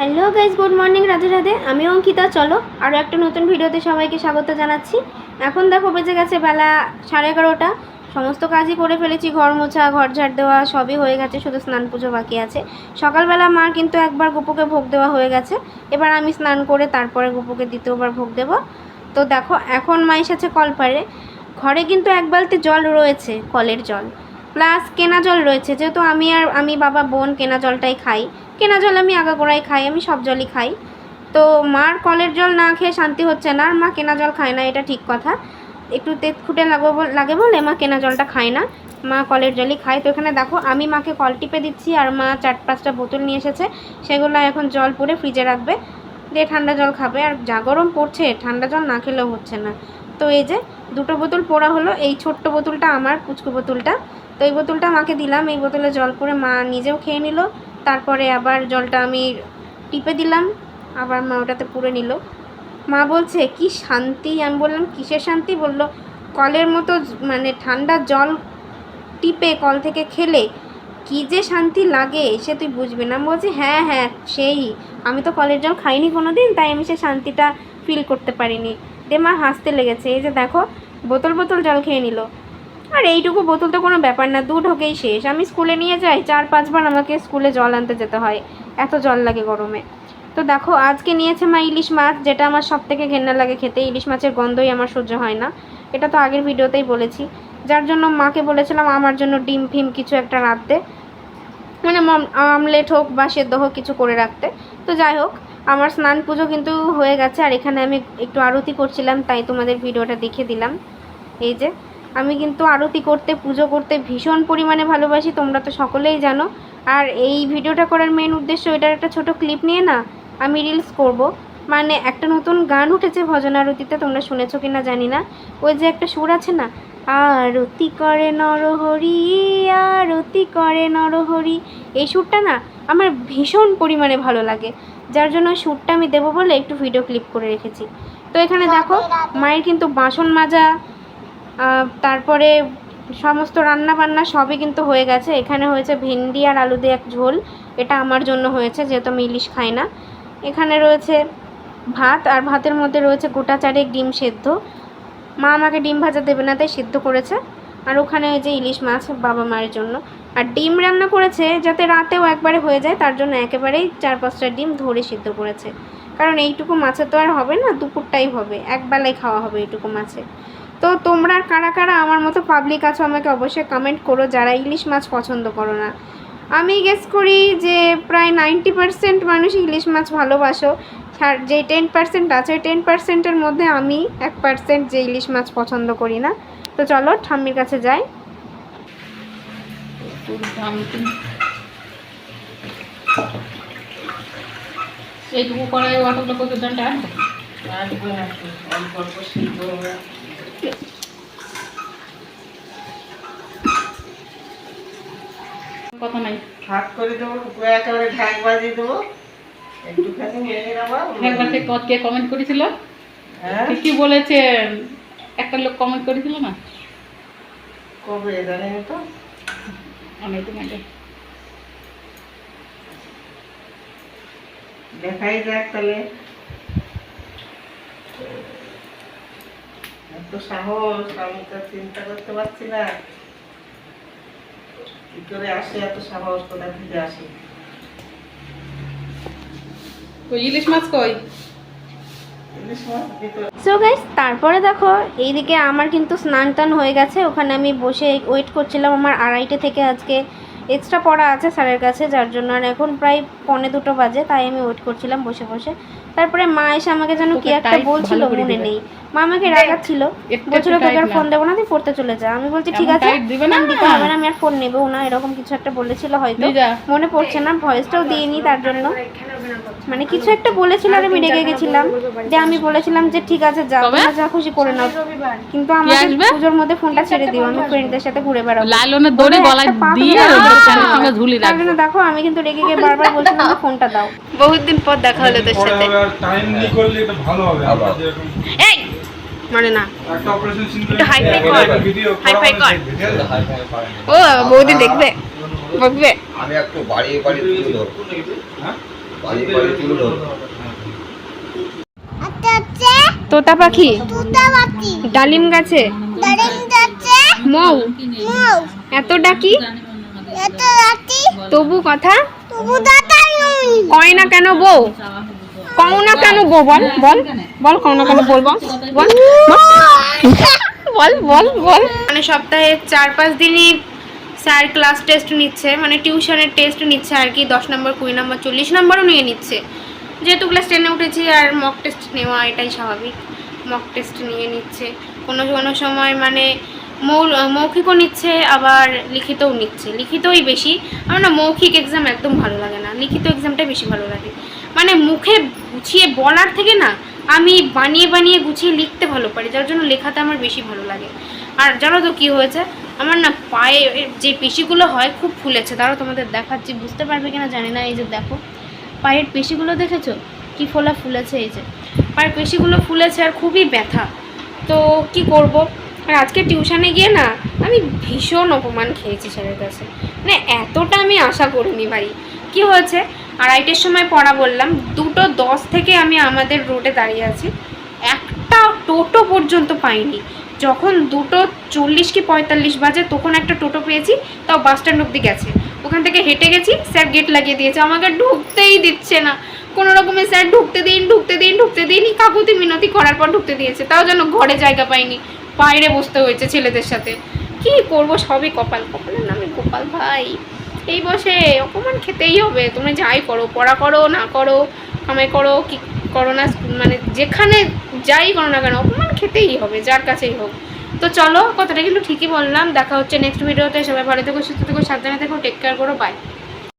Hello guys good morning Radhe Radhe. আমি অঙ্কিতা, চলো আরও একটা নতুন ভিডিওতে সবাইকে স্বাগত জানাচ্ছি। এখন দেখো, বেজে গেছে বেলা সাড়ে এগারোটা। সমস্ত কাজই করে ফেলেছি, ঘর মোছা, ঘর ঝাড় দেওয়া, সবই হয়ে গেছে, শুধু স্নান পুজো বাকি আছে। সকালবেলা মার কিন্তু একবার গোপুকে ভোগ দেওয়া হয়ে গেছে। এবার আমি স্নান করে তারপরে গোপুকে দ্বিতীয়বার ভোগ দেবো। তো দেখো, এখন মা এসেছে কল পারে ঘরে কিন্তু এক বালতি জল রয়েছে, কলের জল। প্লাস কেনা জল রয়েছে। যেহেতু আমি আর আমি বাবা, বোন কেনা জলটাই খাই। কেনা জল আমি আগাগোড়াই খাই, আমি সব জলই খাই। তো মার কলের জল না খেয়ে শান্তি হচ্ছে না, আর মা কেনা জল খায় না, এটা ঠিক কথা। একটু তেত খুঁটে লাগো লাগে বলে মা কেনা জলটা খায় না। মা কলের জলই খায়। তো এখানে দেখো, আমি মাকে কল টিপে দিচ্ছি, আর মা চার পাঁচটা বোতল নিয়ে এসেছে। সেগুলো এখন জল পুরে ফ্রিজে রাখবে। দিয়ে ঠান্ডা জল খাবে। আর যা গরম পড়ছে, ঠান্ডা জল না খেলেও হচ্ছে না। তো এই যে দুটো বোতল পোড়া হলো, এই ছোট্ট বোতলটা আমার, পুচকু বোতলটা। তো এই বোতলটা মাকে দিলাম, এই বোতলে জল করে মা নিজেও খেয়ে নিল। তারপরে আবার জলটা আমি টিপে দিলাম, আবার মা ওটাতে পুড়ে নিল। মা বলছে, কি শান্তি? আমি বললাম, কিসের শান্তি? বলল, কলের মতো মানে ঠান্ডা জল টিপে, কল থেকে খেলে কি যে শান্তি লাগে, সে তুই বুঝবি না। বলছি হ্যাঁ হ্যাঁ সেই। আমি তো কলের জল খাইনি কোনো দিন তাই আমি সে শান্তিটা ফিল করতে পারিনি। দিয়ে মা হাসতে লেগেছে। এই যে দেখো, বোতল বোতল জল খেয়ে নিল। আর এইটুকু বোতল তো কোনো ব্যাপার না, দু ঢোকেই শেষ। আমি স্কুলে নিয়ে যাই, চার পাঁচবার আমাকে স্কুলে জল আনতে যেতে হয়, এত জল লাগে গরমে। তো দেখো, আজকে নিয়েছে মা ইলিশ মাছ, যেটা আমার সব থেকে ঘেন্না লাগে খেতে। ইলিশ মাছের গন্ধই আমার সহ্য হয় না। এটা তো আগের ভিডিওতেই বলেছি। যার জন্য মাকে বলেছিলাম, আমার জন্য ডিম ফিম কিছু একটা রাখতে মানে আমলেট হোক বা সেদ্ধ হোক, কিছু করে রাখতে। তো যাই হোক আমার স্নান পুজো কিন্তু হয়ে গেছে, আর এখানে আমি একটু আরতি করছিলাম, তাই তোমাদের ভিডিওটা দেখে দিলাম। এই যে, আমি কিন্তু আরতি করতে, পুজো করতে ভীষণ পরিমাণে ভালোবাসি, তোমরা তো সকলেই জানো। আর এই ভিডিওটা করার মেন উদ্দেশ্য, এটার একটা ছোট ক্লিপ নিয়ে না, আমি রিলস করব। মানে একটা নতুন গান উঠেছে ভজন আরতিতে, তোমরা শুনেছো কি না জানি না। ওই যে একটা সুর আছে না আরতি করে নরহরি, আরতি করে নরহরি। এই সুরটা না আমার ভীষণ পরিমাণে ভালো লাগে। যার জন্য সুরটা আমি দেবো বলে একটু ভিডিও ক্লিপ করে রেখেছি। তো এখানে দেখো, মায়ের কিন্তু বাসন মাজা তারপরে সমস্ত রান্না বান্না সবই কিন্তু হয়ে গেছে। এখানে হয়েছে ভেন্ডি আর আলু দিয়ে এক ঝোল। এটা আমার জন্য হয়েছে, যেহেতু আমি ইলিশ খাই না। এখানে রয়েছে ভাত, আর ভাতের মধ্যে রয়েছে গোটা চারেক ডিম সেদ্ধ। মা আমাকে ডিম ভাজা দেবে না, তাই সিদ্ধ করেছে। আর ওখানে ওই যে ইলিশ মাছ বাবা মায়ের জন্য। আর ডিম রান্না করেছে যাতে রাতেও একবারে হয়ে যায়, তার জন্য একেবারেই চার পাঁচটা ডিম ধরে সিদ্ধ করেছে। কারণ এইটুকু মাছে তো আর হবে না, দুপুরটাই হবে একবেলায় খাওয়া হবে এইটুকু মাছে। তো তোমরা কারা কারা আমার মতো পাবলিক আছো আমাকে অবশ্যই কমেন্ট করো, যারা ইলিশ মাছ পছন্দ করো না। আমি গেস করি যে প্রায় নাইনটি পার্সেন্ট মানুষ ইলিশ মাছ ভালোবাসো। যে টেন পার্সেন্ট আছে টেন পার্সেন্টের মধ্যে আমি এক পার্সেন্ট যে ইলিশ মাছ পছন্দ করি না। তো চলো ঠাম্মির কাছে যাই। এইটুকু কড়াই অতগুলো কত অল্প অল্প সিদ্ধ কথা নাই? হাত করে দেবো একেবারে ঢাক বাজিয়ে দেবো। একবার সে কে কমেন্ট করেছিল? হ্যাঁ? কি একটা লোক কমেন্ট করেছিল না? কবে জানি তো। অনেকদিন আগে। দেখাই যাক তাহলে। এত সাহস আমি তো চিন্তা করতে পারছি না। কি করে আসে এত সাহস? কোথা থেকে আসে? ইলিশ মাছ কই? সো গাইস তারপরে দেখো এইদিকে আমার কিন্তু স্নান টান হয়ে গেছে। ওখানে আমি বসে ওয়েট করছিলাম আমার আড়াইটে থেকে আজকে এক্সট্রা পড়া আছে স্যারের কাছে যার জন্য আর এখন প্রায় পনে দুটো বাজে তাই আমি ওয়েট করছিলাম বসে বসে। তারপরে মা এসে আমাকে যেন কি একটা বলছিল মনে নেই। মা আমাকে রাগাচ্ছিল। একটু বলছিল তোকে আর ফোন দেবো না তুই পড়তে চলে যা। আমি বলছি ঠিক আছে। আমি দিতে হবে না আমি আর ফোন নেব না। এরকম কিছু একটা বলেছিল হয়তো। মনে পড়ছে না ভয়েসটাও দিইনি তার জন্য। মানে কিছু একটা বলেছিল আর আমি রেগে গেছিলাম যে আমি বলেছিলাম যে ঠিক আছে যাও? তোমরা যা খুশি করে নাও। কিন্তু আমাকে? পুজোর মধ্যে ফোনটা ছেড়ে দিও আমি ফ্রেন্ডদের সাথে ঘুরে বেড়াবো। লাইলনের দড়ি গলায় দিয়ে ঝুলি তার রাখব। জন্য দেখো আমি কিন্তু রেগে গিয়ে বারবার বলছিলাম যে ফোনটা দাও। বহুত দিন পর দেখা হলো তোর সাথে। টাইম নিয়ে করলে এটা ভালো হবে। আমরা যেরকম এই মানে না। একটা অপারেশন high five কর। ভিডিও High five কর। ও বৌদি দেখবে। বকবে। আমি একটু বাড়িয়ে বাড়িয়ে তুলে ধরবো। হ্যাঁ? বাড়ি বাড়ি তুলে ধরো তোতা পাখি। ডালিম গাছে। মৌ। এত ডাকি। তবু কথা। কয় না কেন বউ কও কেন বউ বল বল বল কও কেন, বল বল বল। বল বল বল। মানে সপ্তাহে চার পাঁচ দিনই স্যার ক্লাস টেস্ট নিচ্ছে মানে টিউশনের টেস্ট নিচ্ছে আর কি, দশ নম্বর, কুড়ি নম্বর, চল্লিশ নম্বরও নিয়ে নিচ্ছে। যেহেতু ক্লাস টেনে উঠেছি আর মক টেস্ট নেওয়া এটাই স্বাভাবিক মক টেস্ট নিয়ে নিচ্ছে। কোনো কোনো সময় মানে মৌল মৌখিকও নিচ্ছে, আবার লিখিতও নিচ্ছে। লিখিতই বেশি আমার না মৌখিক এক্সাম একদম ভালো লাগে না। লিখিত এক্সামটাই বেশি ভালো লাগে। মানে মুখে গুছিয়ে বলার থেকে না, আমি বানিয়ে বানিয়ে গুছিয়ে লিখতে ভালো পারি, যার জন্য লেখাতে আমার বেশি ভালো লাগে। আর জানো তো কী হয়েছে? আমার না পায়ে যে পেশিগুলো হয় খুব ফুলেছে। তারও তোমাদের দেখাচ্ছি, বুঝতে পারবে কিনা জানি না, এই যে দেখো। পায়ের পেশিগুলো দেখেছ? কি ফোলা ফুলেছে এই যে। পায়ের পেশিগুলো ফুলেছে আর খুবই ব্যথা। তো কি করব? আর আজকে টিউশনে গিয়ে না আমি ভীষণ অপমান খেয়েছি স্যারের কাছে। মানে এতটা আমি আশা করিনি ভাই কি হয়েছে? আড়াইটের সময় পড়া বললাম, দুটো দশ থেকে আমি আমাদের রোডে দাঁড়িয়ে আছি। একটা টোটো পর্যন্ত পাইনি। যখন দুটো চল্লিশ কি পঁয়তাল্লিশ বাজে তখন একটা টোটো পেয়েছি, তাও বাস স্ট্যান্ড অব্দি গেছে। ওখান থেকে হেঁটে গেছি, স্যার গেট লাগিয়ে দিয়েছে। আমাকে ঢুকতেই দিচ্ছে না। কোনো রকমে স্যার ঢুকতে দিন ঢুকতে দিন ঢুকতে দিন কাকুতি মিনতি করার পর ঢুকতে দিয়েছে। তাও যেন ঘরে জায়গা পাইনি। বাইরে বসতে হয়েছে ছেলেদের সাথে। কি করব? সবই কপাল কপালের নামে গোপাল ভাই এই বসে অপমান খেতেই হবে। তুমি যাই করো, পড়া করো, না করো, কামাই করো, কি করো না মানে যেখানে যাই করো না কেন, অপমান খেতেই হবে, যার কাছেই হোক। তো চলো, কথাটা কিন্তু ঠিকই বললাম। দেখা হচ্ছে নেক্সট ভিডিওতে সবাই ভালো থেকো, সুস্থ থেকো, সাবধানে থেকো টেক কেয়ার করো বাই